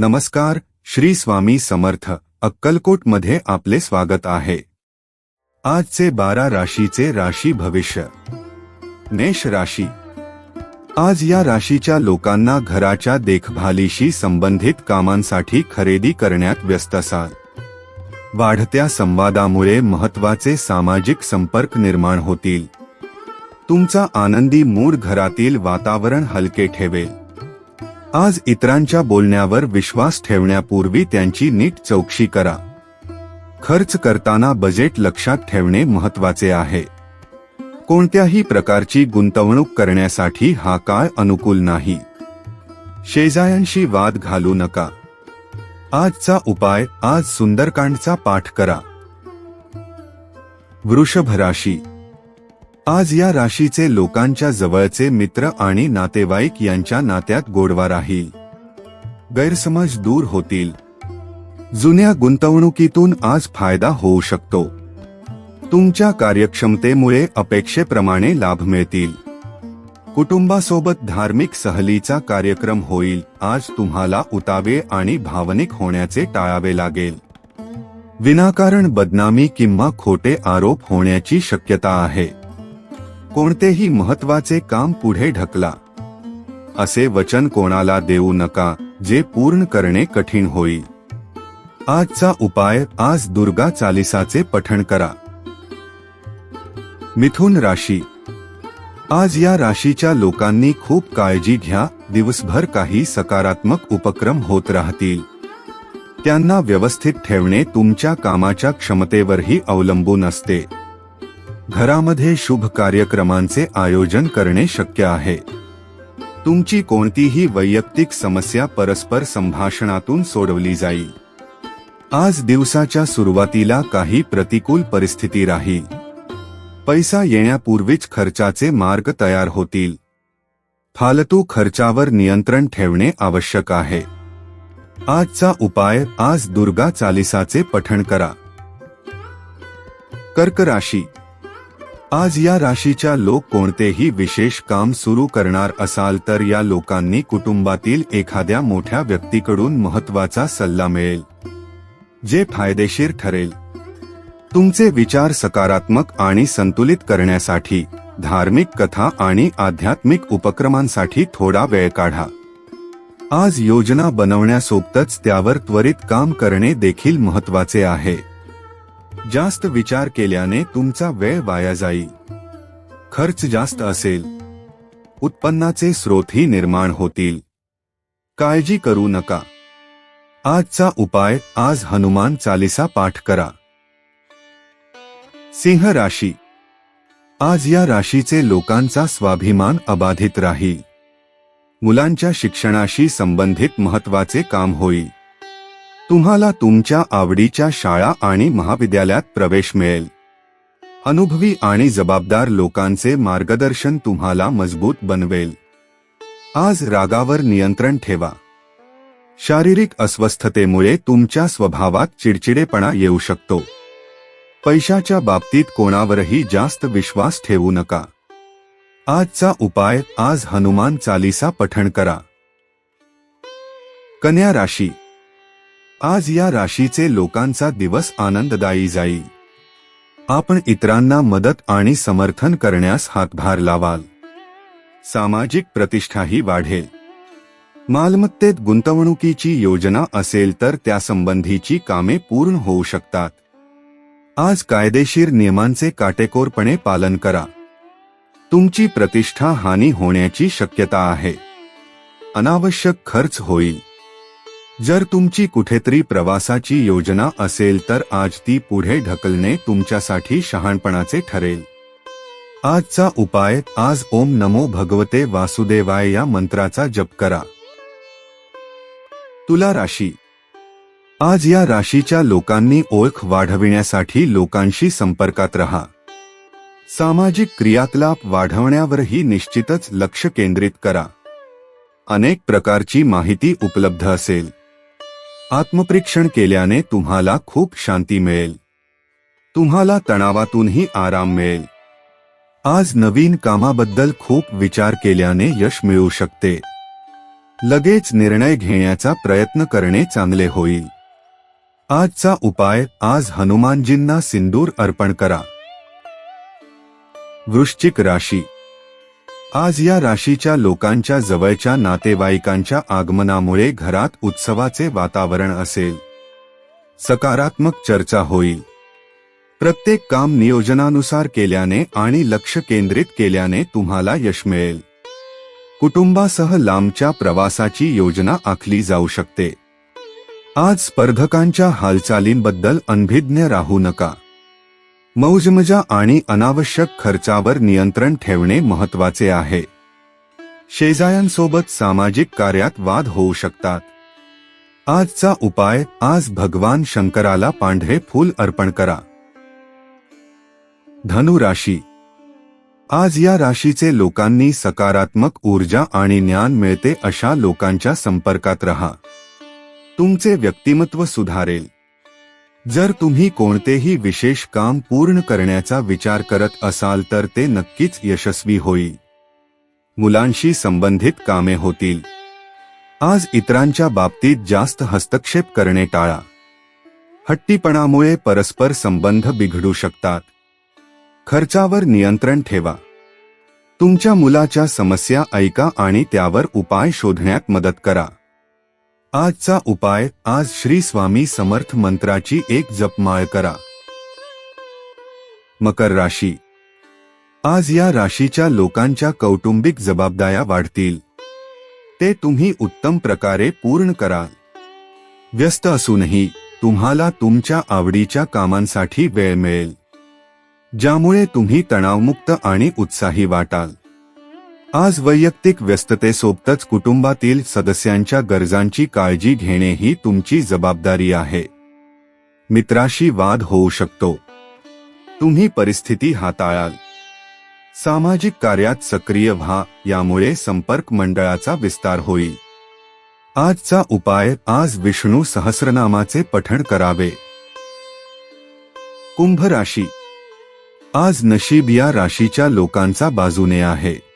नमस्कार श्री स्वामी समर्थ अक्कलकोटमध्ये आपले स्वागत आहे. आजचे बारा राशीचे राशी भविष्य. मेष राशी. आज या राशीच्या लोकांना घराच्या देखभालीशी संबंधित कामांसाठी खरेदी करण्यात व्यस्त असाल. वाढत्या संवादामुळे महत्त्वाचे सामाजिक संपर्क निर्माण होतील. तुमचा आनंदी मूड घरातील वातावरण हलके ठेवेल. आज इतरांच्या बोलण्यावर विश्वास ठेवण्यापूर्वी त्यांची नीट चौकशी करा. खर्च करताना बजेट लक्षात ठेवणे महत्त्वाचे आहे. कोणत्याही प्रकारची गुंतवणूक करण्यासाठी हा काळ अनुकूल नाही. शेजाऱ्यांशी वाद घालू नका. आजचा उपाय आज सुंदरकांडचा पाठ करा. वृषभ राशी आज या राशीचे लोकांच्या जवळचे मित्र आणि नातेवाईक यांच्या नात्यात गोडवा राहील. गैरसमज दूर होतील. जुन्या गुंतवणुकीतून आज फायदा होऊ शकतो. तुमच्या कार्यक्षमतेमुळे अपेक्षेप्रमाणे लाभ मिळतील. कुटुंबासोबत धार्मिक सहलीचा कार्यक्रम होईल आज तुम्हाला उतावे आणि भावनिक होण्याचे टाळावे लागेल. विनाकारण बदनामी किंवा खोटे आरोप होण्याची शक्यता आहे. कोणतेही महत्त्वाचे काम पुढे ढकला. असे वचन कोणाला देऊ नका जे पूर्ण करणे कठीण होईल. आजचा उपाय आज दुर्गा चालिसाचे पठण करा. मिथुन राशी. आज या राशीच्या लोकांनी खूप काळजी घ्या दिवसभर काही सकारात्मक उपक्रम होत राहतील. त्यांना व्यवस्थित ठेवणे तुमच्या कामाच्या क्षमतेवरही अवलंबून असते. घरामध्ये शुभ कार्यक्रमांचे आयोजन करणे शक्य आहे. तुमची कोणतीही वैयक्तिक समस्या परस्पर संभाषणातून सोडवली जाईल आज दिवसाच्या सुरुवातीला काही प्रतिकूल परिस्थिती राहील पैसा येण्यापूर्वीच खर्चाचे मार्ग तयार होतील. फालतू खर्चावर नियंत्रण ठेवणे आवश्यक आहे. आजचा उपाय आज दुर्गा चालिसाचे पठण करा. कर्क राशी आज या राशीच्या लोक कोणतेही विशेष काम सुरू करणार असाल तर या लोकांनी कुटुंबातील एखाद्या मोठ्या व्यक्तीकडून महत्त्वाचा सल्ला मिळेल जे फायदेशीर ठरेल. तुमचे विचार सकारात्मक आणि संतुलित करण्यासाठी धार्मिक कथा आणि आध्यात्मिक उपक्रमांसाठी थोडा वेळ काढा. आज योजना बनवण्यासोबतच त्यावर त्वरित काम करणे देखील महत्त्वाचे आहे. जास्त विचार केल्याने तुमचा वेळ वाया जाईल खर्च जास्त असेल. उत्पन्नाचे स्रोतही निर्माण होतील. काळजी करू नका. आजचा उपाय आज हनुमान चालिसा पाठ करा. सिंह राशी. आज या राशीचे लोकांचा स्वाभिमान अबाधित राहील. मुलांच्या शिक्षणाशी संबंधित महत्त्वाचे काम होईल. तुम्हाला तुमच्या आवडीच्या शाळा आणि महाविद्यालयात प्रवेश मिळेल. अनुभवी आणि जबाबदार लोकांचे मार्गदर्शन तुम्हाला मजबूत बनवेल. आज रागावर नियंत्रण ठेवा. शारीरिक अस्वस्थतेमुळे तुमच्या स्वभावात चिडचिडेपणा येऊ शकतो. पैशाच्या बाबतीत कोणावरही जास्त विश्वास ठेवू नका. आजचा उपाय आज हनुमान चालिसा पठण करा. कन्या राशी आज या राशीचे लोकांचा दिवस आनंददायी जाईल. आपण इतरांना मदत आणि समर्थन करण्यास हातभार लावाल. सामाजिक प्रतिष्ठाही वाढेल. मालमत्तेत गुंतवणुकीची योजना असेल तर त्यासंबंधीची कामे पूर्ण होऊ शकतात. आज कायदेशीर नियमांचे काटेकोरपणे पालन करा. तुमची प्रतिष्ठा हानी होण्याची शक्यता आहे. अनावश्यक खर्च होईल. जर तुमची कुठेतरी प्रवासाची योजना असेल तर आज ती पुढे ढकलणे तुमच्यासाठी शहाणपणाचे ठरेल. आजचा उपाय आज ओम नमो भगवते वासुदेवाय या मंत्राचा जप करा. तुला राशी. आज या राशीच्या लोकांनी ओळख वाढविण्यासाठी लोकांशी संपर्कात रहा. सामाजिक क्रियाकलाप वाढवण्यावरही निश्चितच लक्ष केंद्रित करा. अनेक प्रकारची माहिती उपलब्ध असेल. आत्मपरीक्षण केल्याने तुम्हाला खूप शांती मिळेल. तुम्हाला तणावातूनही आराम मिळेल. आज नवीन कामाबद्दल खूप विचार केल्याने यश मिळू शकते. लगेच निर्णय घेण्याचा प्रयत्न करणे चांगले होईल. आजचा उपाय आज हनुमानजींना सिंदूर अर्पण करा. वृश्चिक राशी आज या राशीच्या लोकांच्या जवळच्या नातेवाईकांच्या आगमनामुळे घरात उत्सवाचे वातावरण असेल. सकारात्मक चर्चा होईल. प्रत्येक काम नियोजनानुसार केल्याने आणि लक्ष केंद्रित केल्याने तुम्हाला यश मिळेल. कुटुंबासह लांबच्या प्रवासाची योजना आखली जाऊ शकते. आज स्पर्धकांच्या हालचालींबद्दल अनभिज्ञ राहू नका. मौजमजा आणि अनावश्यक खर्चावर नियंत्रण ठेवणे महत्त्वाचे आहे. शेजायांसोबत सामाजिक कार्यात वाद होऊ शकतात. आजचा उपाय आज भगवान शंकराला पांढरे फूल अर्पण करा. धनु राशी. आज या राशीचे लोकांनी सकारात्मक ऊर्जा आणि ज्ञान मिळते अशा लोकांच्या संपर्कात रहा. तुमचे व्यक्तिमत्व सुधारेल. जर तुम्ही कोणतेही विशेष काम पूर्ण करण्याचा विचार करत असाल तर ते नक्कीच यशस्वी होईल. मुलांशी संबंधित कामे होतील. आज इतरांच्या बाबतीत जास्त हस्तक्षेप करणे टाळा. हट्टीपणामुळे परस्पर संबंध बिघडू शकतात. खर्चावर नियंत्रण ठेवा. तुमच्या मुलाच्या समस्या ऐका आणि त्यावर उपाय शोधण्यात मदत करा. आजचा उपाय आज श्री स्वामी समर्थ मंत्राची एक जपमाळ करा. मकर राशी. आज या राशीच्या लोकांच्या कौटुंबिक जबाबदाऱ्या वाढतील. ते तुम्ही उत्तम प्रकारे पूर्ण कराल. व्यस्त असूनही तुम्हाला तुमच्या आवडीच्या कामांसाठी वेळ मिळेल. ज्यामुळे तुम्ही तणावमुक्त आणि उत्साही वाटाल. आज वैयक्तिक व्यस्ततेसोबतच कुटुंबातील सदस्यांच्या गरजांची काळजी घेणे ही तुमची जबाबदारी आहे. मित्राशी वाद होऊ शकतो. तुम्ही परिस्थिती हाताळाल. सामाजिक कार्यात सक्रिय व्हा यामुळे संपर्क मंडळाचा विस्तार होईल. आजचा उपाय आज विष्णू सहस्रनामाचे पठण करावे. कुंभ राशी. आज नशीब या राशीच्या लोकांचा बाजूने आहे.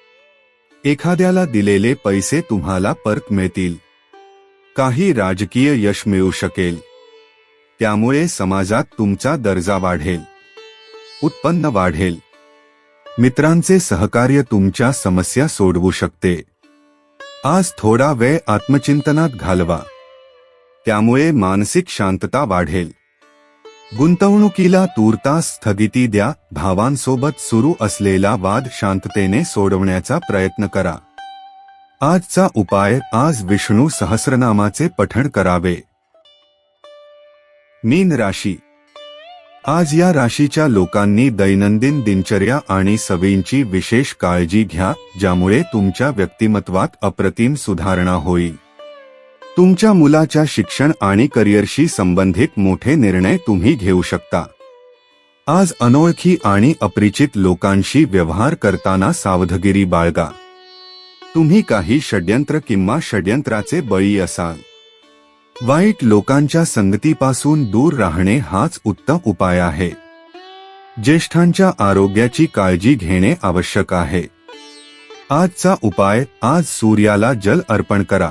एखाद्याला दिलेले पैसे तुम्हाला परत मिळतील. काही राजकीय यश मिळू शकेल. त्यामुळे समाजात तुमचा दर्जा वाढेल. उत्पन्न वाढेल. मित्रांचे सहकार्य तुमच्या समस्या सोडवू शकते. आज थोडा वेळ आत्मचिंतनात घालवा. त्यामुळे मानसिक शांतता वाढेल. गुंतवणुकीला तूर्तास स्थगिती द्या भावांसोबत सुरू असलेला वाद शांततेने सोडवण्याचा प्रयत्न करा. आजचा उपाय आज विष्णू सहस्रनामाचे पठण करावे. मीन राशी. आज या राशीच्या लोकांनी दैनंदिन दिनचर्या आणि सवयींची विशेष काळजी घ्या ज्यामुळे तुमच्या व्यक्तिमत्वात अप्रतिम सुधारणा होईल. तुमच्या मुलाच्या शिक्षण आणि करिअरशी संबंधित मोठे निर्णय तुम्ही घेऊ शकता. आज अनोळखी आणि अपरिचित लोकांशी व्यवहार करताना सावधगिरी बाळगा. तुम्ही काही षड्यंत्र किंवा षड्यंत्राचे बळी असाल. वाईट लोकांच्या संगतीपासून दूर राहणे हाच उत्तम उपाय आहे. ज्येष्ठांच्या आरोग्याची काळजी घेणे आवश्यक आहे. आजचा उपाय आज सूर्याला जल अर्पण करा.